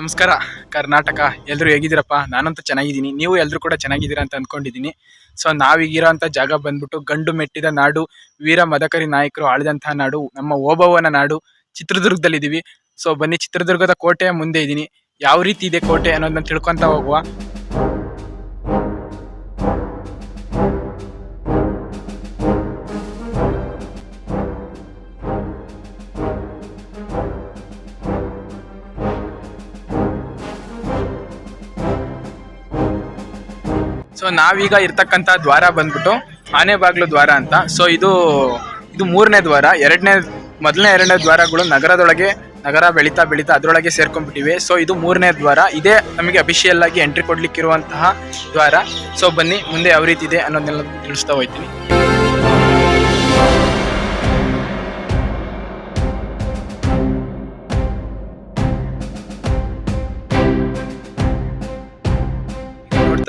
ನಮಸ್ಕಾರ. ಕರ್ನಾಟಕ ಎಲ್ಲರೂ ಹೇಗಿದ್ದೀರಪ್ಪ? ನಾನಂತೂ ಚೆನ್ನಾಗಿದ್ದೀನಿ. ನೀವು ಎಲ್ಲರೂ ಕೂಡ ಚೆನ್ನಾಗಿದ್ದೀರಾ ಅಂತ ಅಂದ್ಕೊಂಡಿದ್ದೀನಿ ಸೊ, ನಾವೀಗಿರೋಂಥ ಜಾಗ ಬಂದ್ಬಿಟ್ಟು ಗಂಡು ಮೆಟ್ಟಿದ ನಾಡು, ವೀರ ಮದಕರಿ ನಾಯಕರು ಆಳಿದಂಥ ನಾಡು, ನಮ್ಮ ಓಬವ್ವನ ನಾಡು ಚಿತ್ರದುರ್ಗದಲ್ಲಿದ್ದೀವಿ. ಸೊ, ಬನ್ನಿ ಚಿತ್ರದುರ್ಗದ ಕೋಟೆಯ ಮುಂದೆ ಇದ್ದೀನಿ. ಯಾವ ರೀತಿ ಇದೆ ಕೋಟೆ ಅನ್ನೋದನ್ನ ತಿಳ್ಕೊತಾ ಹೋಗುವ. ಸೊ ನಾವೀಗ ಇರ್ತಕ್ಕಂಥ ದ್ವಾರ ಬಂದ್ಬಿಟ್ಟು ಆನೆ ಬಾಗ್ಲು ದ್ವಾರ ಅಂತ. ಸೊ ಇದು ಇದು ಮೂರನೇ ದ್ವಾರ. ಎರಡನೇ, ಮೊದಲನೇ ಎರಡನೇ ದ್ವಾರಗಳು ನಗರದೊಳಗೆ, ನಗರ ಬೆಳೀತಾ ಬೆಳೀತಾ ಅದರೊಳಗೆ ಸೇರ್ಕೊಂಡ್ಬಿಟ್ಟಿವೆ. ಸೊ ಇದು ಮೂರನೇ ದ್ವಾರ. ಇದೇ ನಮಗೆ ಅಫಿಷಿಯಲ್ ಆಗಿ ಎಂಟ್ರಿ ಕೊಡ್ಲಿಕ್ಕಿರುವಂತಹ ದ್ವಾರ. ಸೊ ಬನ್ನಿ, ಮುಂದೆ ಯಾವ ರೀತಿ ಇದೆ ಅನ್ನೋದನ್ನೆಲ್ಲ ತಿಳಿಸ್ತಾ ಹೋಗ್ತೀನಿ.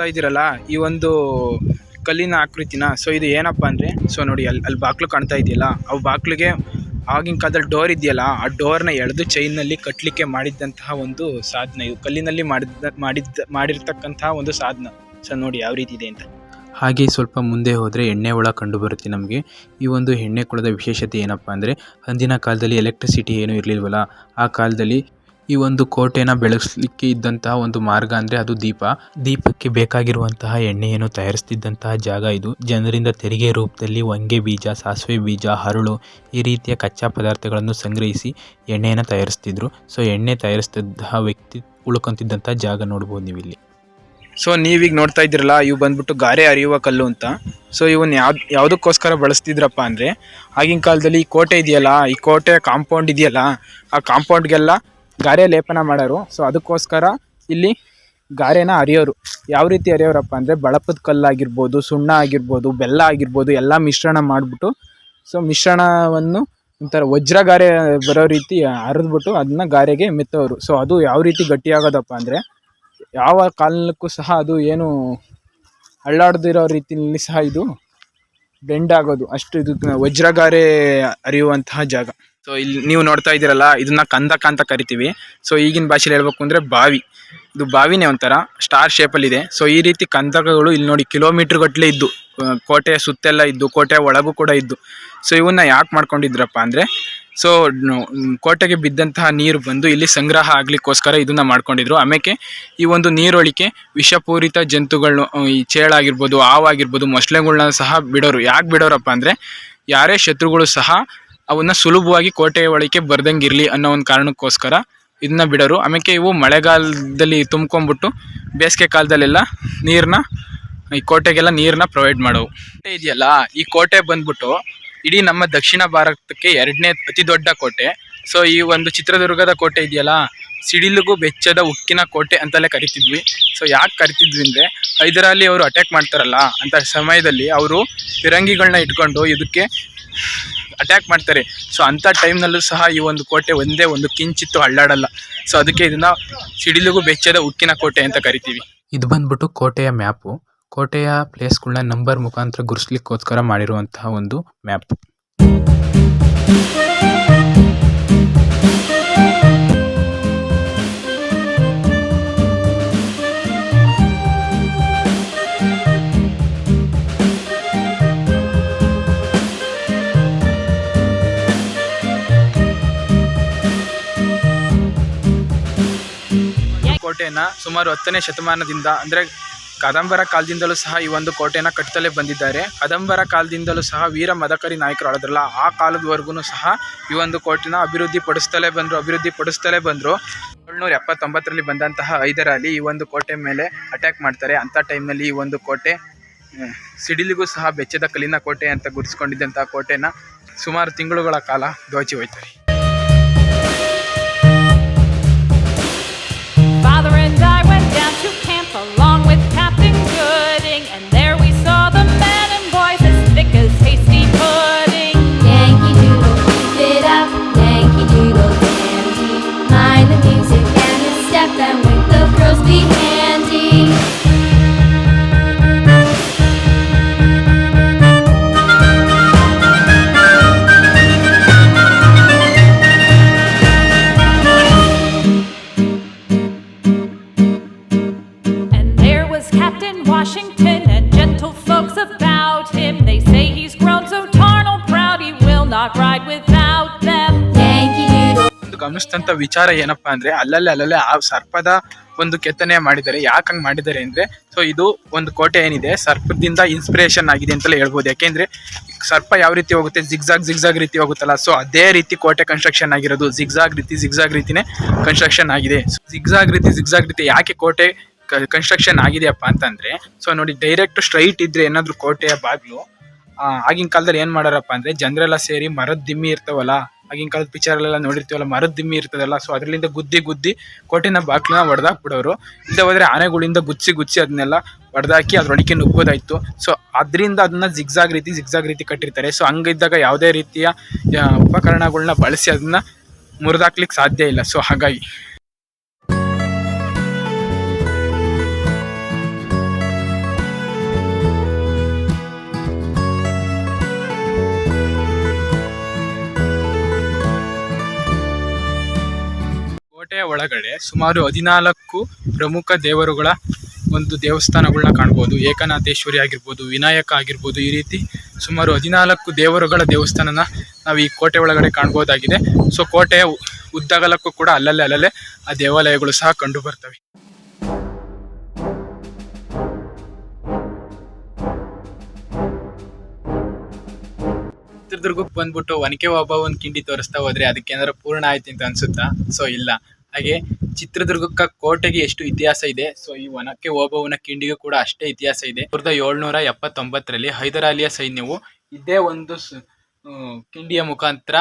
ನೋಡ್ತಾ ಇದ್ದೀರಲ್ಲ, ಈ ಒಂದು ಕಲ್ಲಿನ ಆಕೃತಿನ ಸೊ ಇದು ಏನಪ್ಪ ಅಂದರೆ ಸೊ ನೋಡಿ ಅಲ್ಲಿ ಅಲ್ಲಿ ಬಾಕ್ಲು ಕಾಣ್ತಾ ಇದೆಯಲ್ಲ, ಅವು ಬಾಕ್ಲಿಗೆ ಆಗಿನ ಕಾಲದಲ್ಲಿ ಡೋರ್ ಇದೆಯಲ್ಲ, ಆ ಡೋರ್ನ ಎಳೆದು ಚೈನಲ್ಲಿ ಕಟ್ಟಲಿಕ್ಕೆ ಮಾಡಿದ್ದಂತಹ ಒಂದು ಸಾಧನ. ಇದು ಕಲ್ಲಿನಲ್ಲಿ ಮಾಡಿದ ಮಾಡಿದ್ದ, ಮಾಡಿರ್ತಕ್ಕಂತಹ ಒಂದು ಸಾಧನ. ಸೊ ನೋಡಿ ಯಾವ ರೀತಿ ಇದೆ ಅಂತ. ಹಾಗೆ ಸ್ವಲ್ಪ ಮುಂದೆ ಹೋದರೆ ಎಣ್ಣೆ ಹುಳ ಕಂಡು ಬರುತ್ತೆ ನಮಗೆ. ಈ ಒಂದು ಎಣ್ಣೆ ಕುಳದ ವಿಶೇಷತೆ ಏನಪ್ಪ ಅಂದರೆ, ಅಂದಿನ ಕಾಲದಲ್ಲಿ ಎಲೆಕ್ಟ್ರಿಸಿಟಿ ಏನೂ ಇರಲಿಲ್ವಲ್ಲ, ಆ ಕಾಲದಲ್ಲಿ ಈ ಒಂದು ಕೋಟೆನ ಬೆಳೆಸಲಿಕ್ಕೆ ಇದ್ದಂತಹ ಒಂದು ಮಾರ್ಗ ಅಂದ್ರೆ ಅದು ದೀಪ. ದೀಪಕ್ಕೆ ಬೇಕಾಗಿರುವಂತಹ ಎಣ್ಣೆಯನ್ನು ತಯಾರಿಸುತ್ತಿದ್ದಂತಹ ಜಾಗ ಇದು. ಜನರಿಂದ ತೆರಿಗೆ ರೂಪದಲ್ಲಿ ಒಂಗೆ ಬೀಜ, ಸಾಸಿವೆ ಬೀಜ, ಹರಳು ಈ ರೀತಿಯ ಕಚ್ಚಾ ಪದಾರ್ಥಗಳನ್ನು ಸಂಗ್ರಹಿಸಿ ಎಣ್ಣೆಯನ್ನು ತಯಾರಿಸ್ತಿದ್ರು. ಸೊ ಎಣ್ಣೆ ತಯಾರಿಸ್ತಿದ್ದ ವ್ಯಕ್ತಿ ಉಳ್ಕೊಂತಿದ್ದಂತಹ ಜಾಗ ನೋಡ್ಬೋದು ನೀವು ಇಲ್ಲಿ ಸೊ ನೀವೀಗ ನೋಡ್ತಾ ಇದ್ದೀರಲ್ಲ, ಇವು ಬಂದ್ಬಿಟ್ಟು ಗಾರೆ ಅರಿಯುವ ಕಲ್ಲು ಅಂತ. ಸೊ ಇವನ್ ಯಾವ್ದು ಯಾವುದಕ್ಕೋಸ್ಕರ ಬಳಸ್ತಿದ್ರಪ್ಪ ಅಂದರೆ, ಆಗಿನ ಕಾಲದಲ್ಲಿ ಈ ಕೋಟೆ ಇದೆಯಲ್ಲ, ಈ ಕೋಟೆ ಕಾಂಪೌಂಡ್ ಇದೆಯಲ್ಲ, ಆ ಕಾಂಪೌಂಡ್ಗೆಲ್ಲ ಗಾರೆ ಲೇಪನ ಮಾಡೋರು. ಸೊ ಅದಕ್ಕೋಸ್ಕರ ಇಲ್ಲಿ ಗಾರೆನ ಅರಿಯೋರು. ಯಾವ ರೀತಿ ಅರಿಯೋರಪ್ಪ ಅಂದರೆ ಬಳಪದ ಕಲ್ಲಾಗಿರ್ಬೋದು, ಸುಣ್ಣ ಆಗಿರ್ಬೋದು, ಬೆಲ್ಲ ಆಗಿರ್ಬೋದು, ಎಲ್ಲ ಮಿಶ್ರಣ ಮಾಡಿಬಿಟ್ಟು ಸೊ ಮಿಶ್ರಣವನ್ನು ಒಂಥರ ವಜ್ರ ಗಾರೆ ಬರೋ ರೀತಿ ಅರಿದ್ಬಿಟ್ಟು ಅದನ್ನ ಗಾರೆಗೆ ಮೆತ್ತೋರು. ಸೊ ಅದು ಯಾವ ರೀತಿ ಗಟ್ಟಿಯಾಗೋದಪ್ಪ ಅಂದರೆ ಯಾವ ಕಾಲಕ್ಕೂ ಸಹ ಅದು ಏನು ಅಳ್ಳಾಡ್ದಿರೋ ರೀತಿಯಲ್ಲಿ ಸಹ ಇದು ಬೆಂಡ್ ಆಗೋದು. ಅಷ್ಟು ಇದು ವಜ್ರಗಾರೆ ಅರಿಯುವಂತಹ ಜಾಗ. ಸೊ ಇಲ್ಲಿ ನೀವು ನೋಡ್ತಾ ಇದ್ದೀರಲ್ಲ ಇದನ್ನ ಕಂದಕ ಅಂತ ಕರಿತೀವಿ. ಸೊ ಈಗಿನ ಭಾಷೆಲಿ ಹೇಳ್ಬೇಕು ಅಂದರೆ ಬಾವಿ. ಇದು ಬಾವಿನೇ ಒಂಥರ ಸ್ಟಾರ್ ಶೇಪಲ್ಲಿದೆ ಸೊ ಈ ರೀತಿ ಕಂದಕಗಳು ಇಲ್ಲಿ ನೋಡಿ ಕಿಲೋಮೀಟ್ರ್ ಗಟ್ಟಲೆ ಇದ್ದು ಕೋಟೆಯ ಸುತ್ತೆಲ್ಲ ಇದ್ದು ಕೋಟೆಯ ಒಳಗೂ ಕೂಡ ಇದ್ದು. ಸೊ ಇವನ್ನ ಯಾಕೆ ಮಾಡ್ಕೊಂಡಿದ್ರಪ್ಪ ಅಂದರೆ ಸೊ ಕೋಟೆಗೆ ಬಿದ್ದಂತಹ ನೀರು ಬಂದು ಇಲ್ಲಿ ಸಂಗ್ರಹ ಆಗ್ಲಿಕ್ಕೋಸ್ಕರ ಇದನ್ನ ಮಾಡ್ಕೊಂಡಿದ್ರು. ಆಮೇಲೆ ಈ ಒಂದು ನೀರೊಳಿಕೆ ವಿಷಪೂರಿತ ಜಂತುಗಳು ಆ, ಈ ಚೇಳಾಗಿರ್ಬೋದು ಹಾವಾಗಿರ್ಬೋದು ಮೊಸಳೆಗಳನ್ನ ಸಹ ಬಿಡೋರು. ಯಾಕೆ ಬಿಡೋರಪ್ಪ ಅಂದರೆ ಯಾರೇ ಶತ್ರುಗಳು ಸಹ ಅವನ್ನ ಸುಲಭವಾಗಿ ಕೋಟೆಯ ಒಳಕ್ಕೆ ಬರ್ದಂಗಿರ್ಲಿ ಅನ್ನೋ ಒಂದು ಕಾರಣಕ್ಕೋಸ್ಕರ ಇದನ್ನ ಬಿಡೋರು. ಆಮೇಲೆ ಇವು ಮಳೆಗಾಲದಲ್ಲಿ ತುಂಬ್ಕೊಂಡ್ಬಿಟ್ಟು ಬೇಸಿಗೆ ಕಾಲದಲ್ಲೆಲ್ಲ ನೀರನ್ನ ಈ ಕೋಟೆಗೆಲ್ಲ ನೀರನ್ನ ಪ್ರೊವೈಡ್ ಮಾಡೋವು. ಕೋಟೆ ಇದೆಯಲ್ಲ, ಈ ಕೋಟೆ ಬಂದ್ಬಿಟ್ಟು ಇಡೀ ನಮ್ಮ ದಕ್ಷಿಣ ಭಾರತಕ್ಕೆ ಎರಡನೇ ಅತಿ ದೊಡ್ಡ ಕೋಟೆ. ಸೊ ಈ ಒಂದು ಚಿತ್ರದುರ್ಗದ ಕೋಟೆ ಇದೆಯಲ್ಲ, ಸಿಡಿಲಿಗೂ ಬೆಚ್ಚದ ಉಕ್ಕಿನ ಕೋಟೆ ಅಂತಲೇ ಕರಿತಿದ್ವಿ. ಸೊ ಯಾಕೆ ಕರಿತಿದ್ವಿ ಅಂದರೆ, ಹೈದರಾಲಿ ಅವರು ಅಟ್ಯಾಕ್ ಮಾಡ್ತಾರಲ್ಲ ಅಂತ ಸಮಯದಲ್ಲಿ ಅವರು ಫಿರಂಗಿಗಳನ್ನ ಇಟ್ಕೊಂಡು ಇದಕ್ಕೆ ಅಟ್ಯಾಕ್ ಮಾಡ್ತಾರೆ. ಸೊ ಅಂಥ ಟೈಮ್ನಲ್ಲೂ ಸಹ ಈ ಒಂದು ಕೋಟೆ ಒಂದೇ ಒಂದು ಕಿಂಚಿತ್ತು ಅಳ್ಳಾಡಲ್ಲ ಸೊ ಅದಕ್ಕೆ ಇದನ್ನ ಸಿಡಿಲಿಗೂ ಬೆಚ್ಚದ ಉಕ್ಕಿನ ಕೋಟೆ ಅಂತ ಕರಿತೀವಿ. ಇದು ಬಂದ್ಬಿಟ್ಟು ಕೋಟೆಯ ಮ್ಯಾಪು. ಕೋಟೆಯ ಪ್ಲೇಸ್ಗಳನ್ನ ನಂಬರ್ ಮುಖಾಂತರ ಗುರುಸ್ಲಿಕ್ಕೋಸ್ಕರ ಮಾಡಿರುವಂತಹ ಒಂದು ಮ್ಯಾಪ್. ಕೋಟೆಯನ್ನ ಸುಮಾರು ಹತ್ತನೇ ಶತಮಾನದಿಂದ, ಅಂದ್ರೆ ಕದಂಬರ ಕಾಲದಿಂದಲೂ ಸಹ ಈ ಒಂದು ಕೋಟೆನ ಕಟ್ಟುತ್ತಲೇ ಬಂದಿದ್ದಾರೆ. ಕದಂಬರ ಕಾಲದಿಂದಲೂ ಸಹ ವೀರ ಮದಕರಿ ನಾಯಕರು ಆಳೋದ್ರಲ್ಲ ಆ ಕಾಲದವರೆಗೂ ಸಹ ಈ ಒಂದು ಕೋಟೆನ ಅಭಿವೃದ್ಧಿ ಪಡಿಸ್ತಲೇ ಬಂದರು, ಅಭಿವೃದ್ಧಿ ಪಡಿಸ್ತಲೇ ಬಂದರು. ಏಳ್ನೂರ ಎಪ್ಪತ್ತೊಂಬತ್ತರಲ್ಲಿ ಬಂದಂತಹ ಐದರಲ್ಲಿ ಈ ಒಂದು ಕೋಟೆ ಮೇಲೆ ಅಟ್ಯಾಕ್ ಮಾಡ್ತಾರೆ. ಅಂಥ ಟೈಮ್ನಲ್ಲಿ ಈ ಒಂದು ಕೋಟೆ ಸಿಡಿಲಿಗೂ ಸಹ ಬೆಚ್ಚದ ಕಲ್ಲಿನ ಕೋಟೆ ಅಂತ ಗುರುತಿಸ್ಕೊಂಡಿದ್ದಂಥ ಕೋಟೆನ ಸುಮಾರು ತಿಂಗಳುಗಳ ಕಾಲ ದೋಚಿ ಹೋಯ್ತಾರೆ ಗಮನಿಸಿದಂತ ವಿಚಾರ ಏನಪ್ಪಾ ಅಂದ್ರೆ ಅಲ್ಲಲ್ಲೇ ಅಲ್ಲಲ್ಲೇ ಆ ಸರ್ಪದ ಒಂದು ಕೆತ್ತನೆ ಮಾಡಿದ್ದಾರೆ. ಯಾಕೆ ಹಂಗ್ ಮಾಡಿದ್ದಾರೆ ಅಂದ್ರೆ, ಸೊ ಇದು ಒಂದು ಕೋಟೆ ಏನಿದೆ, ಸರ್ಪದಿಂದ ಇನ್ಸ್ಪಿರೇಷನ್ ಆಗಿದೆ ಅಂತಲೇ ಹೇಳ್ಬೋದು. ಯಾಕೆಂದ್ರೆ ಸರ್ಪ ಯಾವ ರೀತಿ ಹೋಗುತ್ತೆ? ಜಿಗ್ಜಾಗ್ ಜಿಗ್ಜಾಗ್ ರೀತಿ ಹೋಗುತ್ತಲ್ಲ. ಸೊ ಅದೇ ರೀತಿ ಕೋಟೆ ಕನ್ಸ್ಟ್ರಕ್ಷನ್ ಆಗಿರೋದು. ಜಿಗ್ಜಾಗ್ ರೀತಿ ಜಿಗ್ಜಾಗ್ ರೀತಿನೇ ಕನ್ಸ್ಟ್ರಕ್ಷನ್ ಆಗಿದೆ. ಜಿಗ್ಜಾಗ್ ರೀತಿ ಜಿಗ್ಜಾಗ್ ರೀತಿ ಯಾಕೆ ಕೋಟೆ ಕನ್ಸ್ಟ್ರಕ್ಷನ್ ಆಗಿದೆಯಪ್ಪ ಅಂತಂದ್ರೆ, ಸೊ ನೋಡಿ ಡೈರೆಕ್ಟ್ ಸ್ಟ್ರೈಟ್ ಇದ್ರೆ ಏನಾದ್ರು ಕೋಟೆಯ ಬಾಗ್ಲು ಆಗಿನ ಕಾಲದಲ್ಲಿ ಏನ್ ಮಾಡಾರಪ್ಪ ಅಂದ್ರೆ ಜನರೆಲ್ಲ ಸೇರಿ ಮರದ ದಿಮ್ಮಿ ಇರ್ತಾವಲ್ಲ, ಆಗಿನ ಕಾಲದ ಪಿಕ್ಚರ್ ಎಲ್ಲ ನೋಡಿರ್ತೀವಲ್ಲ, ಮರದ ದಿಮ್ಮಿ ಇರ್ತದಲ್ಲ ಸೊ ಅದರಿಂದ ಗುದ್ದಿ ಗುದ್ದಿ ಕೋಟಿನ ಹೊಡೆದಾಕ್ ಬಿಡೋರು ಇಲ್ಲದೆ ಹೋದ್ರೆ ಆನೆಗಳಿಂದ ಗುಚ್ಚಿ ಗುಚ್ಚಿ ಅದನ್ನೆಲ್ಲ ಹೊಡೆದಾಕಿ ಅದ್ರೊಳಗೆ ನುಗ್ಗೋದಾಯ್ತು. ಸೊ ಅದರಿಂದ ಅದನ್ನ ಜಿಗ್ಜಾಗ್ ರೀತಿ ಜಿಗ್ಜಾಗ್ ರೀತಿ ಕಟ್ಟಿರ್ತಾರೆ. ಸೊ ಹಂಗಿದ್ದಾಗ ಯಾವುದೇ ರೀತಿಯ ಉಪಕರಣಗಳನ್ನ ಬಳಸಿ ಅದನ್ನ ಮುರಿದಾಕ್ಲಿಕ್ಕೆ ಸಾಧ್ಯ ಇಲ್ಲ. ಸೊ ಹಾಗಾಗಿ. ಕೋಟೆಯ ಒಳಗಡೆ ಸುಮಾರು ಹದಿನಾಲ್ಕು ಪ್ರಮುಖ ದೇವರುಗಳ ಒಂದು ದೇವಸ್ಥಾನಗಳನ್ನ ಕಾಣ್ಬೋದು. ಏಕನಾಥೇಶ್ವರಿ ಆಗಿರ್ಬೋದು, ವಿನಾಯಕ ಆಗಿರ್ಬೋದು, ಈ ರೀತಿ ಸುಮಾರು ಹದಿನಾಲ್ಕು ದೇವರುಗಳ ದೇವಸ್ಥಾನನ ನಾವು ಈ ಕೋಟೆ ಒಳಗಡೆ ಕಾಣ್ಬೋದಾಗಿದೆ. ಸೊ ಕೋಟೆಯ ಉದ್ದಗಲಕ್ಕೂ ಕೂಡ ಅಲ್ಲಲ್ಲೇ ಅಲ್ಲಲ್ಲೇ ಆ ದೇವಾಲಯಗಳು ಸಹ ಕಂಡು ಬರ್ತವೆ. ಚಿತ್ರದುರ್ಗಕ್ಕೆ ಬಂದ್ಬಿಟ್ಟು ಒನಕೆ ಓಬವ್ವನ ಕಿಂಡಿ ತೋರಿಸ್ತಾ ಹೋದ್ರೆ ಅದಕ್ಕೆ ಏನಾದ್ರು ಪೂರ್ಣ ಆಯ್ತು ಅಂತ ಅನ್ಸುತ್ತಾ? ಸೊ ಇಲ್ಲ. ಹಾಗೆ ಚಿತ್ರದುರ್ಗಕ್ಕ ಕೋಟೆಗೆ ಎಷ್ಟು ಇತಿಹಾಸ ಇದೆ? ಸೊ ಈ ಒನಕೆ ಓಬವ್ವನ ಕಿಂಡಿಗೂ ಕೂಡ ಅಷ್ಟೇ ಇತಿಹಾಸ ಇದೆ. ಸಾವಿರದ ಏಳ್ನೂರ ಎಪ್ಪತ್ತೊಂಬತ್ತರಲ್ಲಿ ಹೈದರಾಲಿಯ ಸೈನ್ಯವು ಇದೇ ಒಂದು ಕಿಂಡಿಯ ಮುಖಾಂತರ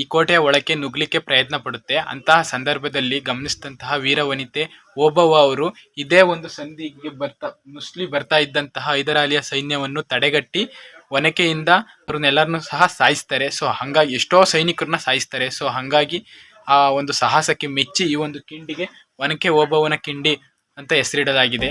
ಈ ಕೋಟೆಯ ಒಳಕ್ಕೆ ನುಗ್ಲಿಕ್ಕೆ ಪ್ರಯತ್ನ ಪಡುತ್ತೆ. ಅಂತಹ ಸಂದರ್ಭದಲ್ಲಿ ಗಮನಿಸಿದಂತಹ ವೀರವನಿತೆ ಓಬವ್ವ ಅವರು ಇದೇ ಒಂದು ಸಂಧಿಗೆ ಬರ್ತಾ ಮುಸ್ಲಿ ಬರ್ತಾ ಇದ್ದಂತಹ ಹೈದರಾಲಿಯ ಸೈನ್ಯವನ್ನು ತಡೆಗಟ್ಟಿ ಒನಕೆಯಿಂದ ಅವ್ರನ್ನೆಲ್ಲರನ್ನು ಸಹ ಸಾಯಿಸ್ತಾರೆ. ಸೊ ಹಂಗಾಗಿ ಎಷ್ಟೋ ಸೈನಿಕರನ್ನ ಸಾಯಿಸ್ತಾರೆ. ಸೊ ಹಂಗಾಗಿ ಆ ಒಂದು ಸಾಹಸಕ್ಕೆ ಮೆಚ್ಚಿ ಈ ಒಂದು ಕಿಂಡಿಗೆ ಒನಕೆ ಓಬವ್ವನ ಕಿಂಡಿ ಅಂತ ಹೆಸರಿಡಲಾಗಿದೆ.